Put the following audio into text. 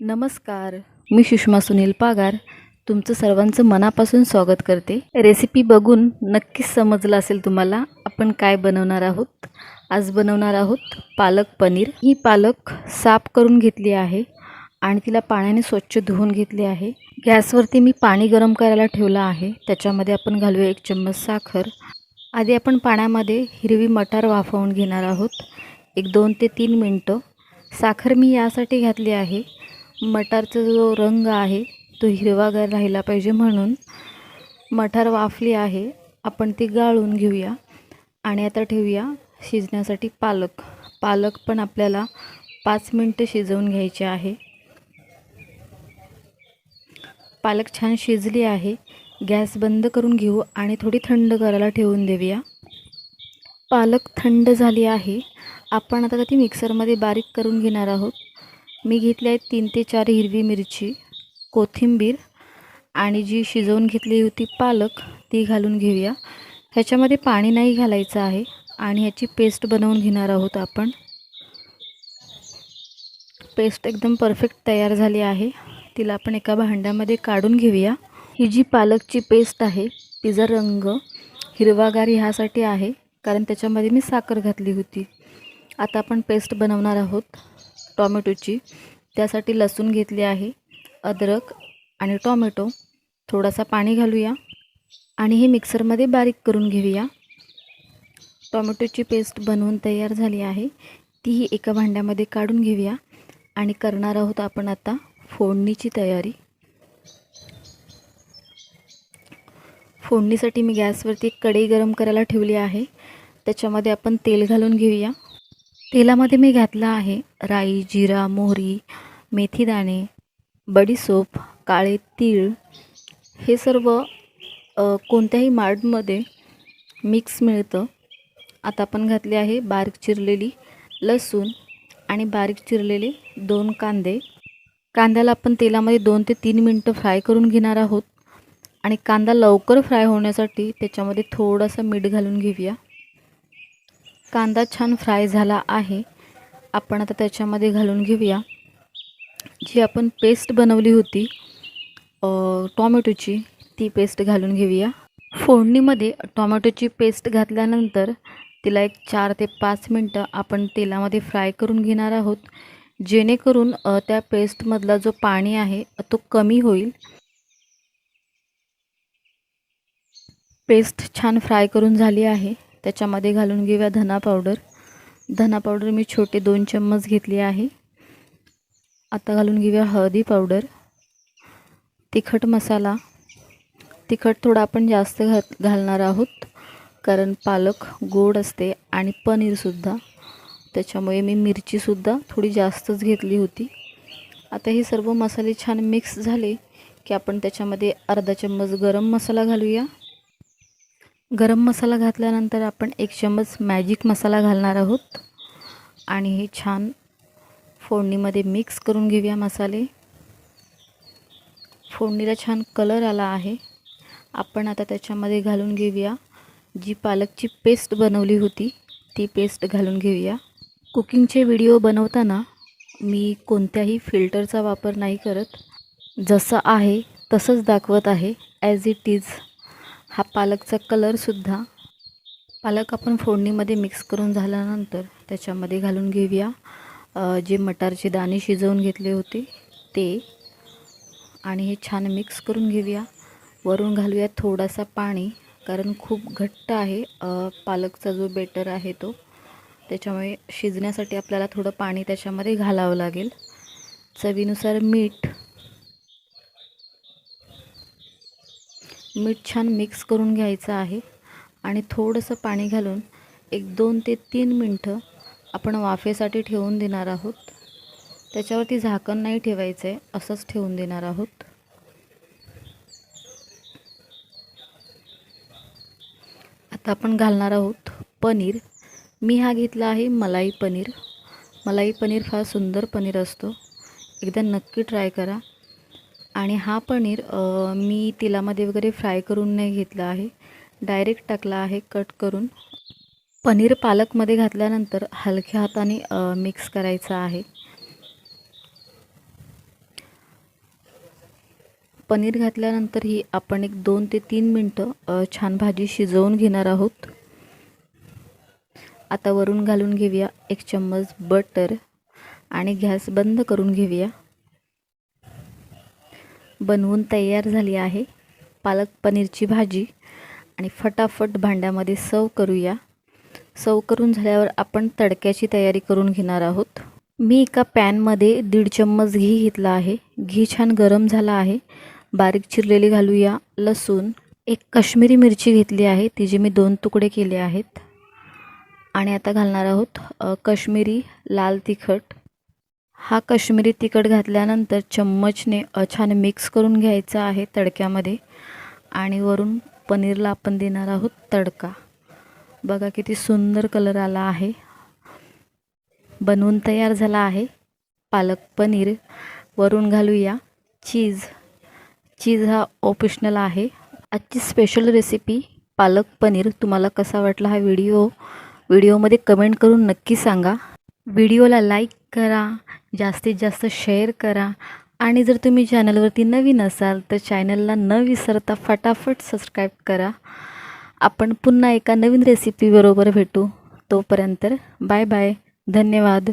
नमस्कार मी सुषमा सुनील पागार. तुमचं सर्वांचं मनापासून स्वागत करते. रेसिपी बघून नक्कीच समजलं असेल तुम्हाला आपण काय बनवणार आहोत. आज बनवणार आहोत पालक पनीर. ही पालक साफ करून घेतली आहे आणि तिला पाण्याने स्वच्छ धुवून घेतली आहे. गॅसवरती मी पाणी गरम करायला ठेवलं आहे. त्याच्यामध्ये आपण घालूया एक चम्मच साखर. आधी आपण पाण्यामध्ये हिरवी मटार वाफवून घेणार आहोत. एक दोन ते तीन मिनटं. साखर मी यासाठी घातली आहे. मटारचा जो रंग आहे तो हिरवागार राहिला पाहिजे म्हणून मटार वाफली आहे. आपण ती गाळून घेऊया आणि आता ठेवूया शिजण्यासाठी पालक. पालक पण आपल्याला पाच मिनटं शिजवून घ्यायचे आहे. पालक छान शिजली आहे. गॅस बंद करून घेऊ आणि थोडी थंड करायला ठेवून देऊया. पालक थंड झाली आहे. आपण आता ती मिक्सरमध्ये बारीक करून घेणार आहोत. मी घेतली आहे तीन ते चार हिरवी मिरची कोथिंबीर आणि जी शिजवून घेतली होती पालक ती घालून घेऊया. ह्याच्यामध्ये पाणी नाही घालायचं आहे आणि ह्याची पेस्ट बनवून घेणार आहोत आपण. पेस्ट एकदम परफेक्ट तयार झाली आहे. तिला आपण एका भांड्यामध्ये काढून घेऊया. ही जी पालकची पेस्ट आहे तिचा रंग हिरवागार ह्यासाठी आहे कारण त्याच्यामध्ये मी साखर घातली होती. आता आपण पेस्ट बनवणार आहोत. टॉमॅटोची. त्यासाठी लसूण घेतली आहे अद्रक आणि टॉमॅटो. थोडासा पाणी घालूया आणि हे मिक्सरमध्ये बारीक करून घेऊया. टॉमॅटोची पेस्ट बनवून तयार झाली आहे. तीही एका भांड्यामध्ये काढून घेऊया आणि करणार आहोत आपण आता फोडणीची तयारी. फोडणीसाठी मी गॅसवरती एक कढई गरम करायला ठेवली आहे. त्याच्यामध्ये आपण तेल घालून घेऊया. तेलामध्ये मी घातला आहे राई जिरा मोहरी मेथीदाणे बडीसोप काळे तीळ. हे सर्व कोणत्याही मार्टमध्ये मिक्स मिळतं. आता आपण घातले आहे बारीक चिरलेली लसूण आणि बारीक चिरलेले दोन कांदे. कांद्याला आपण तेलामध्ये दोन ते तीन मिनटं फ्राय करून घेणार आहोत. आणि कांदा लवकर फ्राय होण्यासाठी त्याच्यामध्ये थोडंसं मीठ घालून घेऊया. कांदा छान फ्राय झाला आहे. आपण आता त्याच्यामध्ये घालून घेऊया. जी आपण पेस्ट बनवली होती टॉमॅटोची ती पेस्ट घालून घेऊया. फोडणीमध्ये टॉमॅटोची पेस्ट घातल्यानंतर तिला एक चार ते पाच मिनटं आपण तेलामध्ये फ्राय करून घेणार आहोत. जेणेकरून त्या पेस्टमधला जो पाणी आहे तो कमी होईल. पेस्ट छान फ्राय करून झाली आहे. त्याच्यामध्ये घालून घेऊया धना पावडर. धना पावडर मी छोटे दोन चम्मच घेतली आहे. आता घालून घेऊया हळदी पावडर. तिखट मसाला. तिखट थोडा आपण जास्त घात घालणार आहोत. कारण पालक गोड असते आणि पनीरसुद्धा त्याच्यामुळे मी मिरचीसुद्धा थोडी जास्तच घेतली होती. आता हे सर्व मसाले छान मिक्स झाले की आपण त्याच्यामध्ये अर्धा चम्मच गरम मसाला घालूया. गरम मसाला घातल्यानंतर आपण एक चम्मच मॅजिक मसाला घालणार आहोत. आणि हे छान फोडणीमध्ये मिक्स करून घेऊया मसाले. फोडणीला छान कलर आला आहे. आपण आता त्याच्यामध्ये घालून घेऊया जी पालकची पेस्ट बनवली होती ती पेस्ट घालून घेऊया. कुकिंगचे व्हिडिओ बनवताना मी कोणत्याही फिल्टरचा वापर नाही करत. जसं आहे तसंच दाखवत आहे ॲज इट इज हा पालकचा कलरसुद्धा पालक आपण फोडणीमध्ये मिक्स करून झाल्यानंतर त्याच्यामध्ये घालून घेऊया. जे मटारचे दाणे शिजवून घेतले होते ते. आणि हे छान मिक्स करून घेऊया. वरून घालूया थोडासा पाणी कारण खूप घट्ट आहे. पालकचा जो बेटर आहे तो त्याच्यामुळे शिजण्यासाठी आपल्याला थोडं पाणी त्याच्यामध्ये घालावं लागेल. चवीनुसार मीठ मीठ छान मिक्स करून घ्यायचं आहे आणि थोडंसं पाणी घालून एक दोन ते तीन मिनटं आपण वाफेसाठी ठेवून देणार आहोत. त्याच्यावरती झाकण नाही ठेवायचं आहे असंच ठेवून देणार आहोत. आता आपण घालणार आहोत पनीर. मी हा घेतला आहे मलाई पनीर. मलाई पनीर फार सुंदर पनीर असतो. एकदा नक्की ट्राय करा. आणि हा पनीर मी तेलामध्ये वगैरे फ्राय करून नाही घेतला आहे. डायरेक्ट टाकला आहे कट करून. पनीर पालकमध्ये घातल्यानंतर हलक्या हाताने मिक्स करायचं आहे. पनीर घातल्यानंतरही आपण एक दोन ते तीन मिनटं छान भाजी शिजवून घेणार आहोत. आता वरून घालून घेऊया एक चम्मच बटर आणि गॅस बंद करून घेऊया. बनवून तयार झाली आहे. पालक पनीरची भाजी आणि फटाफट भांड्यामध्ये सर्व करूया. सर्व करून झाल्यावर आपण तडक्याची तयारी करून घेणार आहोत. मी एका पॅनमध्ये दीड चम्मच घी घेतला आहे. घी छान गरम झाला आहे. बारीक चिरलेली घालूया. लसूण एक काश्मीरी मिरची घेतली आहे. तिचे मी दोन तुकडे केले आहेत. आणि आता घालणार आहोत अ, काश्मीरी लाल तिखट. हा कश्मीरी तिखट घातल्यानंतर चम्मचने छान मिक्स करून घ्यायचा आहे तडक्यामध्ये. आणि वरून पनीरला आपण देणार आहोत तडका. बघा किती सुंदर कलर आला आहे. बनवून तयार झाला आहे पालक पनीर. वरून घालूया चीज. चीज हा ऑप्शनल आहे. आजची स्पेशल रेसिपी पालक पनीर. तुम्हाला कसा वाटला हा व्हिडिओ व्हिडिओमध्ये कमेंट करून नक्की सांगा. व्हिडिओला लाईक करा. जास्तीत जास्त शेअर करा. आणि जर तुम्ही चॅनलवरती नवीन असाल तर चॅनलला न विसरता फटाफट सबस्क्राईब करा. आपण पुन्हा एका नवीन रेसिपीबरोबर भेटू. तोपर्यंत बाय बाय धन्यवाद.